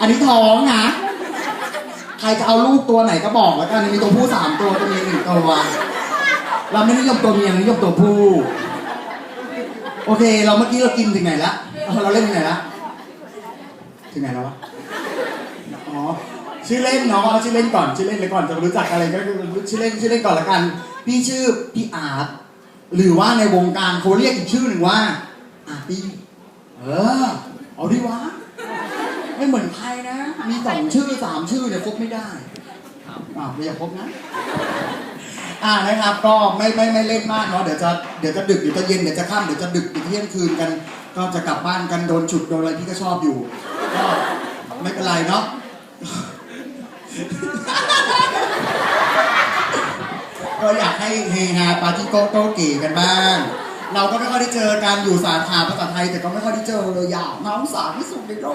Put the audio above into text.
อันนี้ท้องนะ ใครจะเอาลูกตัวไหนก็บอกแล้วกัน มีตัวผู้สามตัวตัวเมียหนึ่งตัว เราไม่นิยมตัวเมียเรานิยมตัวผู้ โอเค เราเมื่อกี้เรากินถึงไหนละ เราเล่นถึงไหนละ ถึงไหนแล้ววะ อ๋อ ชื่อเล่นเนาะเอาชื่อเล่นก่อน ชื่อเล่นเลยก่อนจะรู้จักอะไรก็คือชื่อเล่นชื่อเล่นก่อนละกัน พี่ชื่อพี่อาร์ตหรือว่าในวงการเขาเรียกอีกชื่อหนึ่งว่าอาร์ตี้เออ เอาดิวะ ไม่เหมือนใครนะ มีสองชื่อสามชื่อเนี่ยครบไม่ได้อาวไม่อยากครบนะ อ่านะครับ ก็ไม่ไม่ไม่เล่นมากเนาะ เดี๋ยวจะเดี๋ยวจะดึกเดี๋ยวจะเย็นเดี๋ยวจะค่ำเดี๋ยวจะดึกเดี๋ยวเที่ยงคืนกัน ก็จะกลับบ้านกันโดนฉุดโดนอะไรพี่ก็ชอบอยู่ ก็ไม่เป็นไรเนาะก็อยากให้เฮฮาปาร์ตี้โก้โตเก๋กันบ้าง เราก็ไม่ค่อยได้เจอกันอยู่สาขาภาษาไทย แต่ก็ไม่ค่อยได้เจอเลยอยากน้องสาวที่สุดในโลก